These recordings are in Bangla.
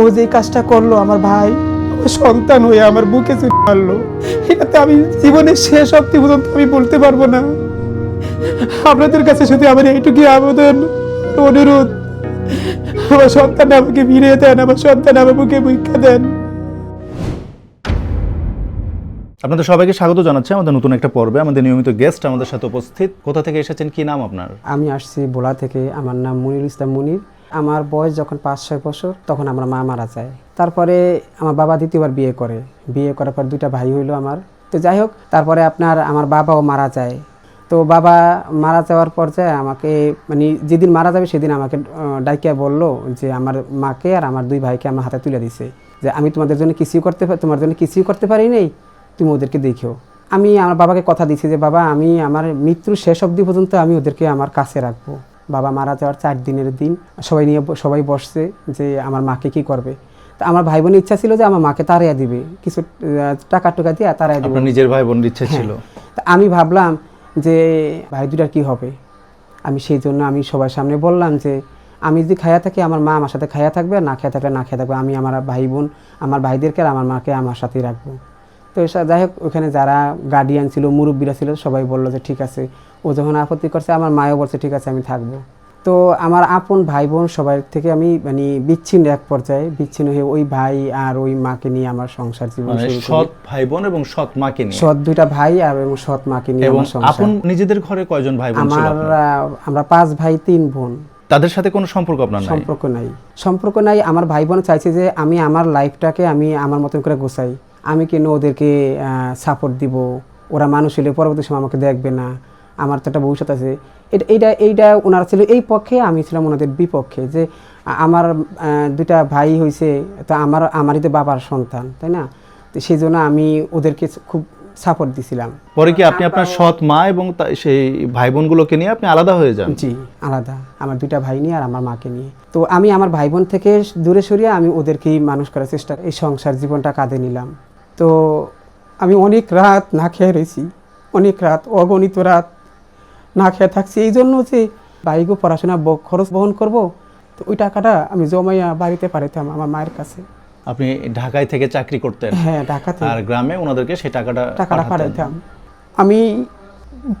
ও যে কাজটা করল আমার ভাই আমার সন্তান হয়ে আমার বুকে চুরি মারলো। এটাতে আমি জীবনের শেষ অব্দি পর্যন্ত আমি বলতে পারব না। আপনাদের কাছে শুধু আমার এইটুকু আবেদন অনুরোধ। আমার সন্তান আমাকে ফিরিয়ে দেন আমার সন্তান আমার বুকে ভিক্ষা দেন। আপনাদের সবাইকে স্বাগত জানাচ্ছি আমাদের নতুন একটা পর্বে। আমাদের নিয়মিত গেস্ট আমাদের সাথে উপস্থিত। কোথা থেকে এসেছেন? কি নাম আপনার? আমি আসছি বোলা থেকে। আমার নাম মনির ইসলাম মনির। আমার বয়স যখন পাঁচ, ছয় বছর, তখন আমার মা মারা যায়। তারপরে আমার বাবা দ্বিতীয়বার বিয়ে করে। বিয়ে করার পর দুইটা ভাই হইল আমার। তো যাই হোক, তারপরে আপনার আমার বাবাও মারা যায়। তো বাবা মারা যাওয়ার পর্যায়ে আমাকে মানে যেদিন মারা যাবে সেদিন আমাকে ডাইকিয়া বলল যে আমার মাকে আর আমার দুই ভাইকে আমার হাতে তুলে দিছে। যে আমি তোমাদের জন্য কিছুই করতে তোমার জন্য কিছুই করতে পারি নাই, তুমি ওদেরকে দেখো আমি আমার বাবাকে কথা দিচ্ছি যে, বাবা, আমি আমার মৃত্যুর শেষ অবধি পর্যন্ত আমি ওদেরকে আমার কাছে রাখব। বাবা মারা যাওয়ার চার দিনের দিন সবাই নিয়ে সবাই বসছে যে আমার মাকে কি করবে। তো আমার ভাই বোনের ইচ্ছা ছিল যে আমার মাকে তাড়িয়ে দিবে কিছু টাকা টুকা দিয়ে তাড়িয়ে দিবে। নিজের ভাই বোনের ইচ্ছা ছিল? তা আমি ভাবলাম যে ভাই দুটার কি হবে? আমি সেই জন্য আমি সবার সামনে বললাম যে আমি যদি খায়া থাকি আমার মা আমার সাথে খায়া থাকবে আর না খেয়ে থাকলে না খেয়ে থাকবে আমি আমার ভাই বোন আমার ভাইদেরকে আর আমার মাকে আমার সাথেই রাখব। তো এসা- যাই হোক ওখানে যারা গার্ডিয়ান ছিল মুরব্বীরা ছিল সবাই বলল যে ঠিক আছে। ও যখন আপত্তি করছে আমার মায়ও বলছে ঠিক আছে আমি থাকব। তো আমার আপন ভাই বোন সবাই থেকে আমি মানে বিচ্ছিন্ন এক পর্যায়ে বিচ্ছিন্ন হয়ে ওই ভাই আর ওই মাকে নিয়ে আমার সংসার জীবন মানে। সৎ ভাই বোন এবং সৎ মাকে নিয়ে? সৎ দুইটা ভাই আর এবং সৎ মাকে নিয়ে এবং আমার সংসার। আপন নিজেদের ঘরে কয়জন ভাই বোন ছিল আমার আমরা পাঁচ ভাই তিন বোন। তাদের সাথে কোনো সম্পর্ক আপনার নাই? সম্পর্ক নাই। সম্পর্ক নাই আমার ভাই বোন চাইছে যে আমি আমার লাইফটাকে আমি আমার মতন করে গোছাই। আমি কেন ওদেরকে সাপোর্ট দিব? ওরা মানুষ হলে পরবর্তী সময় আমাকে দেখবে না। আমার তো একটা ভবিষ্যৎ আছে। এটা এইটা এইটা ওনারা ছিল এই পক্ষে আমি ছিলাম ওনাদের বিপক্ষে। যে আমার দুইটা ভাই হয়েছে তো আমার আমারই তো বাবার সন্তান তাই না? তো সেই জন্য আমি ওদেরকে খুব সাপোর্ট দিছিলাম। পরে কি আপনি আপনার সৎ মা এবং সেই ভাই বোনগুলোকে নিয়ে আপনি আলাদা হয়ে যান? জি আলাদা। আমার দুইটা ভাই নিয়ে আর আমার মাকে নিয়ে। তো আমি আমার ভাই বোন থেকে দূরে সরিয়ে আমি ওদেরকেই মানুষ করার চেষ্টা এই সংসার জীবনটা কাঁধে নিলাম। তো আমি অনেক রাত না খেয়ে রয়েছি অনেক রাত অগণিত রাত না খেয়ে থাকছি। এই জন্য যে বাইকও পড়াশোনা খরচ বহন করব তো ওই টাকাটা আমি জমাইয়া বাড়িতে পারিতাম আমার মায়ের কাছে। আপনি ঢাকায় থেকে চাকরি করতেন? হ্যাঁ ঢাকাতে। আর গ্রামে ওনাদেরকে সেই টাকাটা টাকাটা। পাঠাইতাম। আমি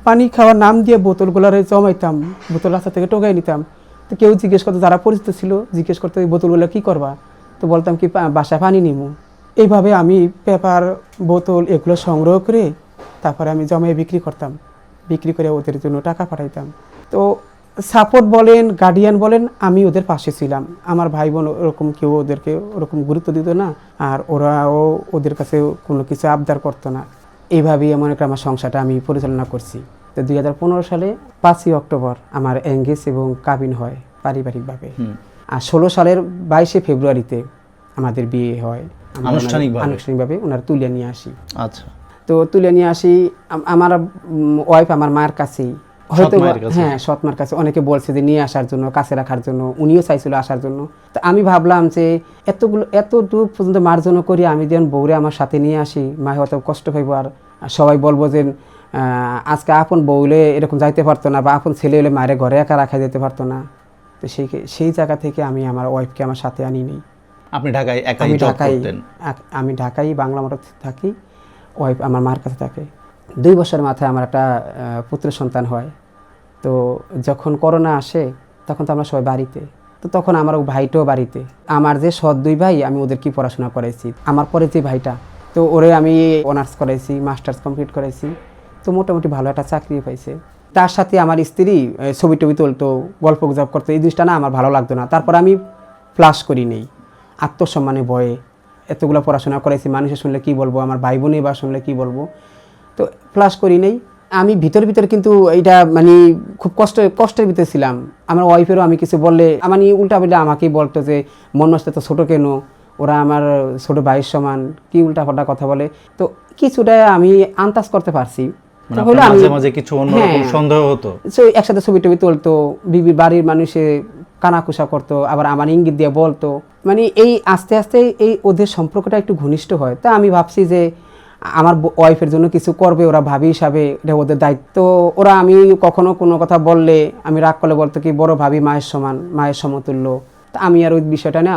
পানি খাওয়ার নাম দিয়ে বোতলগুলোরে জমাইতাম বোতল রাস্তা থেকে টোকাই নিতাম। তো কেউ জিজ্ঞেস করতো যারা পরিচিত ছিল জিজ্ঞেস করতো এই বোতলগুলো কী করবা? তো বলতাম কি বাসায় পানি নিমু। এইভাবে আমি পেপার বোতল এগুলো সংগ্রহ করে তারপরে আমি জমায়ে বিক্রি করতাম। বিক্রি করে ওদের জন্য টাকা পাঠাইতাম। তো সাপোর্ট বলেন গার্ডিয়ান বলেন আমি ওদের পাশে ছিলাম। আমার ভাই বোন ওরকম কেউ ওদেরকে ওরকম গুরুত্ব দিত না আর ওরাও ওদের কাছে কোনো কিছু আবদার করতো না। এইভাবেই মনে করি আমার সংসারটা আমি পরিচালনা করছি। তো দুই হাজার পনেরো সালে পাঁচই অক্টোবর আমার এঙ্গেজ এবং কাবিন হয় পারিবারিকভাবে। আর ষোলো সালের বাইশে ফেব্রুয়ারিতে আমাদের বিয়ে হয় আনুষ্ঠানিকভাবে? আনুষ্ঠানিকভাবে ওনার তুলে নিয়ে আসি। আচ্ছা। তো তুলে নিয়ে আসি আমার ওয়াইফ আমার মায়ের কাছেই। হয়তো কাছে? হ্যাঁ সৎ মার কাছে। অনেকে বলছে যে নিয়ে আসার জন্য কাছে রাখার জন্য উনিও চাইছিল আসার জন্য। তো আমি ভাবলাম যে এতগুলো এত দূর পর্যন্ত মার্জনা করি আমি যেন বউরে আমার সাথে নিয়ে আসি। মা হয়তো কষ্ট পাইব আর সবাই বলব যে আজকে আপন বউলে এরকম যাইতে পারতো না বা আপন ছেলে হলে মায়ের ঘরে একা রাখা যেতে পারতো না। তো সেই সেই জায়গা থেকে আমি আমার ওয়াইফকে আমার সাথে আনি নেই। আপনি ঢাকায় একাই আমি জব করতেন? আমি ঢাকায় বাংলা মোটর থাকি ওয়াইফ আমার মার কাছে থাকে। দুই বছরের মাথায় আমার একটা পুত্র সন্তান হয়। তো যখন করোনা আসে তখন তো আমরা সবাই বাড়িতে। তো তখন আমার ভাইটাও বাড়িতে। আমার যে সৎ দুই ভাই আমি ওদের কি পড়াশোনা করাইছি? আমার পরে যে ভাইটা তো ওরে আমি অনার্স করাইছি মাস্টার্স কমপ্লিট করাইছি। তো মোটামুটি ভালো একটা চাকরি পাইছে। তার সাথে আমার স্ত্রী ছবি টবি তুলতো গল্প গুজব করতো এই জিনিসটা না আমার ভালো লাগতো না। তারপর আমি ফ্লাশ করি নেই। আত্মসম্মানে ভয়ে। এতগুলো পড়াশোনা করেছি মানুষে শুনলে কি বলব? আমার ভাই বোনে বা শুনলে কি বলব? তো ক্লাস করি নেই। আমি ভিতর ভিতর কিন্তু এইটা মানে খুব কষ্ট, কষ্টের ভিতরে ছিলাম। আমার ওয়াইফেরও আমি কিছু বললে নিয়ে উল্টা বললে আমাকেই বলতো যে, মন নষ্ট তো ছোটো কেন? ওরা আমার ছোট ভাইয়ের সমান। কি উল্টা পাল্টা কথা বলে। তো কিছুটা আমি আন্দাজ করতে পারছি। মানে হলো মাঝে মাঝে কিছু অন্যরকম হ্যাঁ। সন্দেহ হতো? সো একসাথে ছবি টবি তুলতো বিবির বাড়ির মানুষে কানাকুসা করতো আবার আমার ইঙ্গিত দিয়ে বলতো। মানে এই আস্তে আস্তে এই ওদের সম্পর্কটা একটু ঘনিষ্ঠ হয়। তা আমি ভাবছি যে আমার ওয়াইফের জন্য কিছু করবে ওরা ভাবি হিসাবে এটা ওদের দায়িত্ব। ওরা আমি কখনো কোনো কথা বললে আমি রাগ করলে বলতো কি বড় ভাবি মায়ের সমান মায়ের সমতুল্য। তা আমি আর ওই বিষয়টা না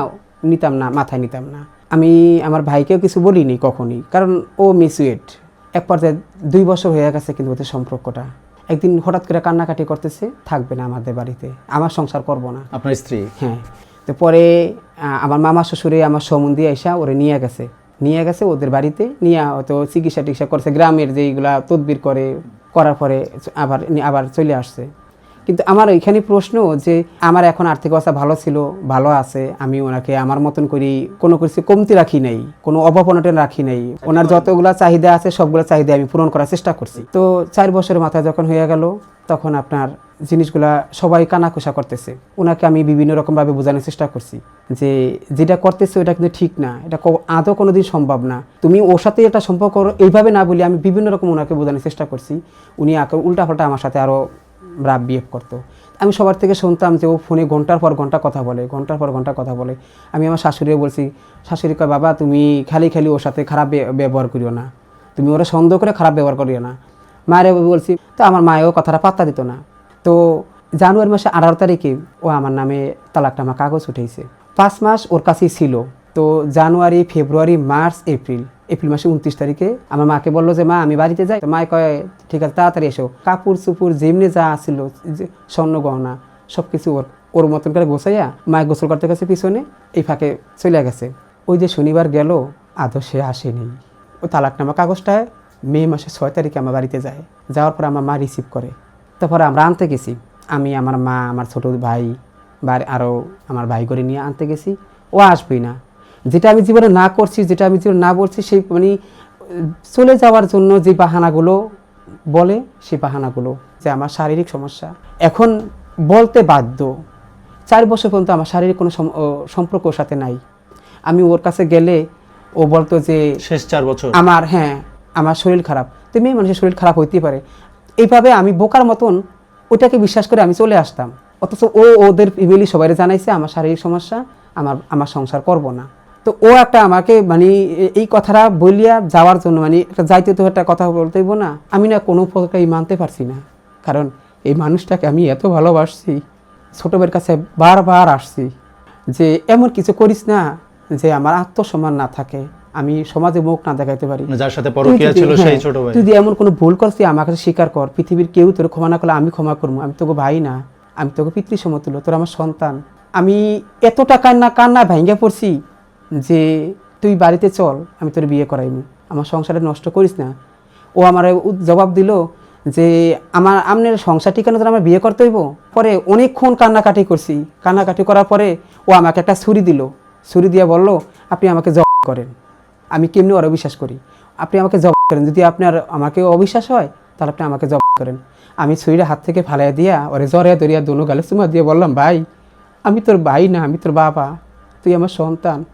নিতাম না মাথায় নিতাম না। আমি আমার ভাইকেও কিছু বলিনি কখনই কারণ ও মিসুয়েট এক পর্যায়ে দুই বছর হয়ে গেছে কিন্তু ওদের সম্পর্কটা। একদিন হঠাৎ করে কান্নাকাটি করতেছে থাকবে না আমাদের বাড়িতে আমার সংসার করব না। আপনার স্ত্রী? হ্যাঁ। তো পরে আমার মামা শ্বশুরে আমার সম্বন্ধে আইসা ওরে নিয়ে গেছে। নিয়ে গেছে ওদের বাড়িতে নিয়ে হয়তো চিকিৎসা টিকিৎসা করছে গ্রামের যেইগুলা তদবির করে করার পরে আবার আবার চলে আসছে। কিন্তু আমার ওইখানে প্রশ্ন যে আমার এখন আর্থিক অবস্থা ভালো ছিল ভালো আছে আমি ওনাকে আমার মতন করি কোনো কিছু কমতি রাখি নাই কোনো অভাব অনটন রাখি নাই। ওনার যতগুলা চাহিদা আছে সবগুলো চাহিদা আমি পূরণ করার চেষ্টা করছি। তো চার বছরের মাথায় যখন হয়ে গেল তখন আপনার জিনিসগুলা সবাই কানাকুষা করতেছে। ওনাকে আমি বিভিন্ন রকমভাবে বোঝানোর চেষ্টা করছি যে যেটা করতেছে ওটা কিন্তু ঠিক না এটা আদৌ কোনো দিন সম্ভব না। তুমি ওর সাথে এটা সম্পর্ক এইভাবে না বলে আমি বিভিন্ন রকম ওনাকে বোঝানোর চেষ্টা করছি। উনি উল্টাপাল্টা আমার সাথে আরও রাব বিহেভ করতো। আমি সবার থেকে শুনতাম যে ও ফোনে ঘণ্টার পর ঘণ্টা কথা বলে, ঘণ্টার পর ঘণ্টা কথা বলে। আমি আমার শাশুড়িও বলছি, শাশুড়ি কয়, বাবা তুমি খালি খালি ওর সাথে খারাপ ব্যবহার করিও না। তুমি ওরা সন্দেহ করে খারাপ ব্যবহার করিও না। মায়ের বলছি, তো আমার মায়েও কথাটা পাত্তা দিত না। তো জানুয়ারি মাসে আঠারো তারিখে ও আমার নামে তালাকনামা কাগজ উঠেছে। পাঁচ মাস ওর কাছেই ছিল। তো জানুয়ারি, ফেব্রুয়ারি, মার্চ, এপ্রিল এপ্রিল মাসে উনত্রিশ তারিখে। আমার মাকে বলল যে, মা, আমি বাড়িতে যাই। মায় কয়, ঠিক আছে, তাড়াতাড়ি এসো। কাপড় চুপুর যেমনি যা আসছিল স্বর্ণ গহনা সব কিছু ওর ওর মতন করে গোছাইয়া মায় গোসল করতে গেছে পিছনে, এই ফাঁকে চলে গেছে। ওই যে শনিবার গেল, আদৌ সে আসেনি। ও তালাকনামা কাগজটায় মে মাসে ছয় তারিখে আমার বাড়িতে যায়। যাওয়ার পর আমার মা রিসিভ করে। তারপরে আমরা আনতে গেছি। আমি, আমার মা, আমার ছোট ভাই বা আরও আমার ভাই করে নিয়ে আনতে গেছি। ও আসবেই না। যেটা আমি জীবনে না করছি যেটা আমি জীবনে না বলছি সেই মানে চলে যাওয়ার জন্য যে বাহানাগুলো বলে সেই বাহানাগুলো যে আমার শারীরিক সমস্যা। এখন বলতে বাধ্য। চার বছর পর্যন্ত আমার শারীরিক কোনো সম্পর্ক ওর সাথে নাই। আমি ওর কাছে গেলে ও বলতো যে শেষ চার বছর। আমার হ্যাঁ আমার শরীর খারাপ। তো মেয়ে মানুষের শরীর খারাপ হইতেই পারে। এইভাবে আমি বোকার মতন ওটাকে বিশ্বাস করে আমি চলে আসতাম। অথচ ও ওদের ফ্যামিলি সবাই জানাইছে আমার শারীরিক সমস্যা আমার আমার সংসার করব না। তো ও একটা আমাকে মানে এই কথাটা বলিয়া যাওয়ার জন্য মানে একটা যাইতে তো একটা কথা বলতেইব না। আমি না কোনো প্রকারই মানতে পারছি না। কারণ এই মানুষটাকে আমি এত ভালোবাসছি ছোটবের কাছে বারবার আসছি যে এমন কিছু করিস না যে আমার আত্মসম্মান না থাকে। আমি সমাজে মুখ না দেখাইতে পারি। মানে যার সাথে তুই পরকীয়া যদি- ছিল সেই হ্যাঁ, ছোট ভাই তুই যদি এমন কোনো ভুল করছিস আমার কাছে স্বীকার কর। পৃথিবীর কেউ তোর ক্ষমা না করলে আমি ক্ষমা করব। আমি তোকে ভাই না। আমি তোকে পিতৃ সমতুল্য তোর আমার সন্তান। আমি এতটা কান্না কান্না ভেঙে পড়ছি যে তুই বাড়িতে চল, আমি তোর বিয়ে করাইনি আমার সংসারে নষ্ট করিস না। ও আমার জবাব দিল যে আমার আমনের সংসার ঠিকানা তো আমার বিয়ে করতে হইব। পরে অনেকক্ষণ কান্নাকাটি করছি। কান্নাকাটি করার পরে ও আমাকে একটা ছুরি দিল। ছুরি দিয়ে বলল, আপনি আমাকে জব করেন। আমি কেমনি ওরা বিশ্বাস করি? আপনি আমাকে জব করেন। যদি আপনার আমাকে অবিশ্বাস হয়, তাহলে আপনি আমাকে জব করেন। আমি ছুরিটা হাত থেকে ফালাইয়া দিয়া ওরে জরে দরিয়া দোনো গালে চুমা দিয়ে বললাম, ভাই, আমি তোর ভাই না, আমি তোর বাবা। তুই আমার সন্তান।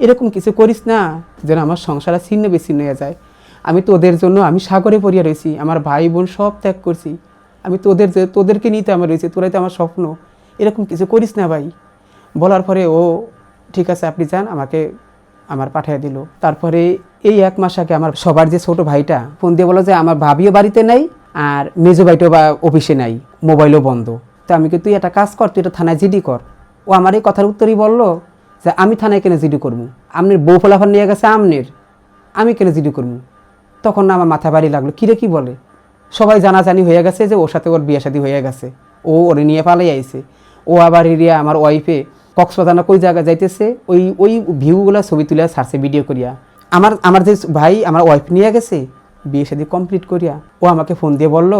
এরকম কিছু করিস না যেন আমার সংসারে ছিন্ন বিচ্ছিন্ন হয়ে যায়। আমি তোদের জন্য, আমি সাগরে পড়িয়া রয়েছি আমার ভাই বোন সব ত্যাগ করছি। আমি তোদের যে, তোদেরকে নিতে আমার রয়েছে, তোরাই তো আমার স্বপ্ন। এরকম কিছু করিস না ভাই। বলার পরে, ও, ঠিক আছে, আপনি যান, আমাকে, আমার পাঠিয়ে দিল। তারপরে এই এক মাস আগে আমার সবার যে ছোট ভাইটা, ফোন দিয়ে বলো যে, আমার ভাবিও বাড়িতে নাই আর মেজো ভাইটাও বা অফিসে নাই, মোবাইলও বন্ধ। তো আমি কি তুই একটা কাজ কর, তুই এটা থানায় জিডি কর। ও আমার এই কথার উত্তরই বলল যে আমি থানায় কেন জিডি করব? আমনের বউ ফলাফল নিয়ে গেছে আমনের। আমি কেন জিডি করব? তখন না আমার মাথা বাড়ি লাগল। কিরে কি বলে? সবাই জানাজানি হয়ে গেছে যে ওর সাথে ওর বিয়ে শাদী হয়ে গেছে। ও ওরে নিয়ে পালাই আইছে। ও আবার এরিয়া আমার ওয়াইফে কক্সবাজার না কই জায়গায় যাইতেছে? ওই ওই ভিউগুলা ছবি তুলে ছাড়ছে ভিডিও করিয়া। আমার আমার যে ভাই আমার ওয়াইফ নিয়ে গেছে, বিয়ে শাদী কমপ্লিট করিয়া, ও আমাকে ফোন দিয়ে বলল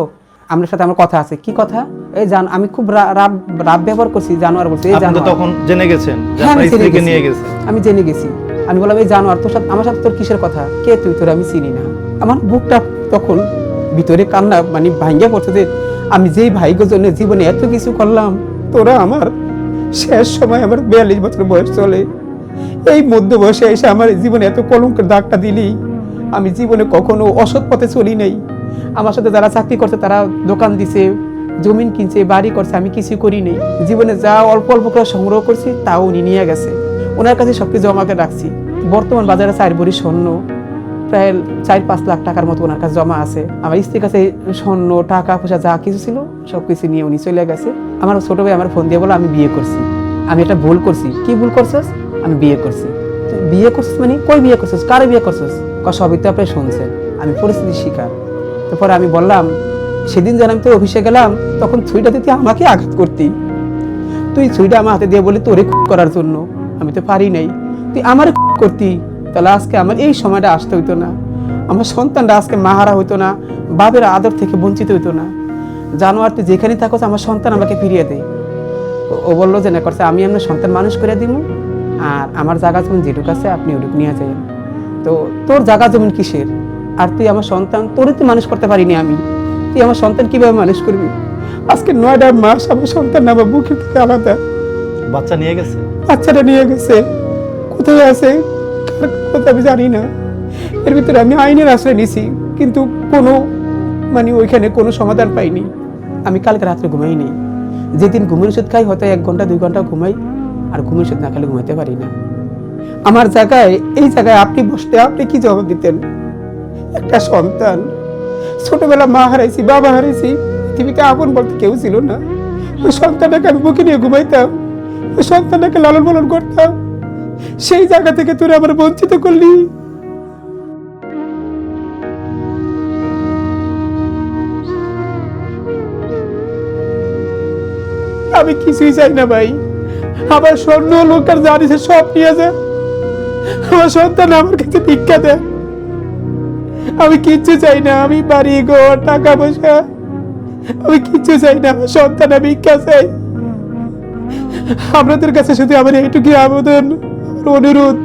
আমার সাথে আমার কথা আছে। কি কথা? এই জান আমি খুব রাব রাব ব্যবহার করছি জানোয়ার বলছি এই জানোয়ার। তখন জেনে গেছেন হ্যাঁ, স্ত্রীকে। নিয়ে গেছে। আমি জেনে গেছি। আমি বললাম এই জানোয়ার তোর সাথে আমার সাথে তোর কিসের কথা? কে তুই? তোর আমি চিনি না। আমার বুকটা তখন ভিতরে কান্না মানে ভাঙ্গা পড়ছে যে আমি যেই ভাইগোর জন্য জীবনে এত কিছু করলাম তোরা আমার শেষ সময় আমার বিয়াল্লিশ বছর বয়স চলে। এই মধ্য বয়সে এসে আমার জীবনে এত কলঙ্কের দাগটা দিলি। আমি জীবনে কখনো অসৎ পথে চলি নাই। আমার সাথে যারা চাকরি করছে তারা দোকান দিছে। জমিন কিনছে, বাড়ি করছে, আমি কিছু করি নাই। জীবনে যা অল্প অল্প করে সংগ্রহ করছি, তাও উনি নিয়ে গেছে। ওনার কাছে সব কিছু জমাকে রাখছি। বর্তমান বাজারে চার ভরি স্বর্ণ, প্রায় চার পাঁচ লাখ টাকার মতো ওনার কাছে জমা আছে। আমার স্ত্রীর কাছে স্বর্ণ, টাকা পয়সা যা কিছু ছিল সব কিছু নিয়ে উনি চলে গেছে। আমার ছোট ভাই আমার ফোন দিয়ে বলে আমি বিয়ে করছি। আমি এটা ভুল করছি। কি ভুল করছিস? আমি বিয়ে করছি। বিয়ে করছিস মানে? কই বিয়ে করছিস? কারে বিয়ে করছিস? সবই তো আপনি শুনছেন। আমি পরিস্থিতির শিকার। তারপরে আমি বললাম, সেদিন যেন আমি তোর অফিসে গেলাম তখন ছুরিটা দিতে আমাকে আঘাত করতি। তুই ছুরিটা আমার হাতে দিয়ে বলি তোরে করার জন্য। আমি তো পারি নাই। তুই আমার করতি। তাহলে আজকে আমার এই সময়টা আসতে হইতো না। আমার সন্তানটা আজকে মাহারা হইতো না। বাবের আদর থেকে বঞ্চিত হইতো না। জানোয়ার, তুই যেখানে থাকো আমার সন্তান আমাকে ফিরিয়ে দেয় ও- বলল যে, না, করছে, আমি আপনার সন্তান মানুষ করে দিব। আর আমার জায়গা জমিন যেটুক আছে, আপনি ওটুক নিয়ে যাবেন তো তোর জায়গা জমিন কিসের? আর তুই আমার সন্তান তোরই তুই মানুষ করতে পারিনি আমি। তুই আমার সন্তান কীভাবে মানুষ করবি? আজকে নয়টা মাস আমার সন্তান আমার বুকের থেকে আলাদা। বাচ্চা নিয়ে গেছে? বাচ্চাটা নিয়ে গেছে। কোথায় আছে? আমি জানি না। এর ভিতরে আমি আইনের আশ্রয় নিছি কিন্তু কোনো মানে ওইখানে কোনো সমাধান পাইনি। আমি কালকে রাত্রে ঘুমাই নেই। যেদিন ঘুমের ওষুধ খাই হয়তো এক ঘণ্টা দুই ঘণ্টা ঘুমাই আর ঘুমের ওষুধ না খেলে ঘুমাইতে পারি না। আমার জায়গায় এই জায়গায় আপনি বসতে আপনি কি জবাব দিতেন? একটা সন্তান। ছোটবেলা মা হারাইছি বাবা হারাইছি পৃথিবীতে আপন বলতে কেউ ছিল না। ওই সন্তানটাকে আমি বুকে নিয়ে ঘুমাইতাম। ওই সন্তানটাকে লালন পালন করতাম। সেই জায়গা থেকে তোরা আমার বঞ্চিত করলি। আমি কিছুই চাই না ভাই। আমার স্বর্ণ লোকটার যা দিছে সব নিয়ে যা। আমার সন্তান আমার কাছে ভিক্ষা দেয়। আমি কিচ্ছু চাই না। আমি বাড়ি, ঘর, টাকা পয়সা। আমি কিচ্ছু চাই না, আমার সন্তান আমি ভিক্ষা চাই। আপনাদের কাছে শুধু আমার এইটুকুই আবেদন অনুরোধ।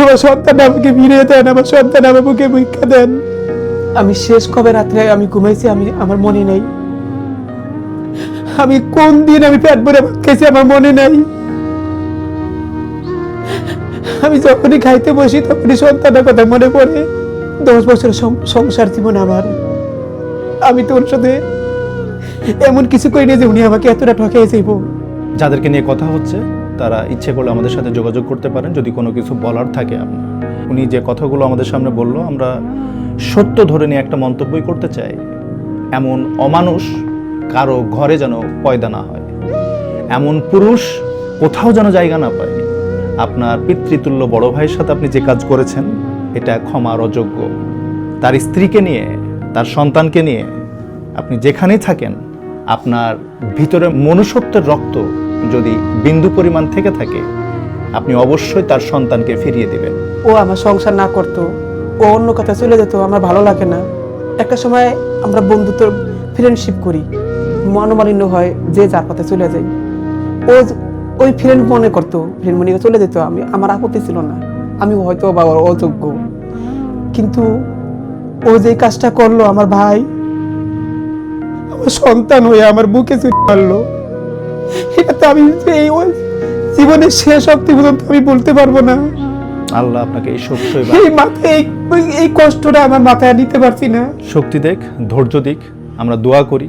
আমার সন্তান আমাকে ফিরিয়ে দেন, আমার সন্তান আমার বুকে ভিক্ষা দেন। আমি শেষ কবে রাত্রে আমি ঘুমাইছি, আমি, আমার মনে নেই। আমি কোন দিন আমি পেট ভরে খাইছি, আমার মনে নাই। আমি যখনই খাইতে বসি, তখনই সন্তানের কথা মনে পড়ে। দশ বছরের সংসার জীবন আমার। আমি তোর সাথে এমন কিছু করি না যে উনি আমাকে এতটা ঠকাই যাইব। যাদেরকে নিয়ে কথা হচ্ছে, তারা ইচ্ছে করলে আমাদের সাথে যোগাযোগ করতে পারেন। যদি কোনো কিছু বলার থাকে আপনার উনি যে কথাগুলো আমাদের সামনে বলল, আমরা সত্য ধরে নিয়ে একটা মন্তব্যই করতে চাই। এমন অমানুষ কারও ঘরে যেন পয়দা না হয়। এমন পুরুষ কোথাও যেন জায়গা না পায়। আপনার পিতৃতুল্য বড় ভাইয়ের সাথে আপনি যে কাজ করেছেন, এটা ক্ষমার অযোগ্য। তার স্ত্রীকে নিয়ে তার সন্তানকে নিয়ে আপনি যেখানেই থাকেন, আপনার ভিতরে মনুষ্যত্বের রক্ত যদি বিন্দু পরিমাণ থেকে থাকে, আপনি অবশ্যই তার সন্তানকে ফিরিয়ে দিবেন। ও আমার সংসার না করতো, ও অন্য কথা চলে যেত, আমার ভালো লাগে না। একটা সময় আমরা বন্ধুত্ব ফ্রেন্ডশিপ করি, মনোমালিন্য হয় যে যার পথে চলে যায়। ও ওই ফ্রেন্ড মনে করতো ফ্রেন্ড মনে চলে যেত, আমি, আমার আপত্তি ছিল না। আমি হয়তো বা অযোগ্য। কিন্তু ও যে কাজটা করল আমার ভাই আমার সন্তান হয়ে আমার বুকে চুরি মারলো। এটা তো আমি এই ওই জীবনের শেষ অব্দি পর্যন্ত আমি বলতে পারব না। আল্লাহ আপনাকে এই শক্তি এই মাথায় এই- কষ্টটা আমার মাথায় নিতে পারছি না। শক্তি দেখ ধৈর্য দিক আমরা দোয়া করি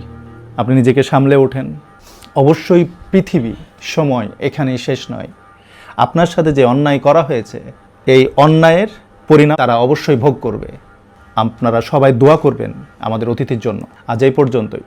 আপনি নিজেকে সামলে ওঠেন। অবশ্যই পৃথিবী সময় এখানেই শেষ নয়। আপনার সাথে যে অন্যায় করা হয়েছে এই অন্যায়ের পরিণাম তারা অবশ্যই ভোগ করবে। আপনারা সবাই দোয়া করবেন আমাদের অতিথির জন্য। আজ এই পর্যন্তই।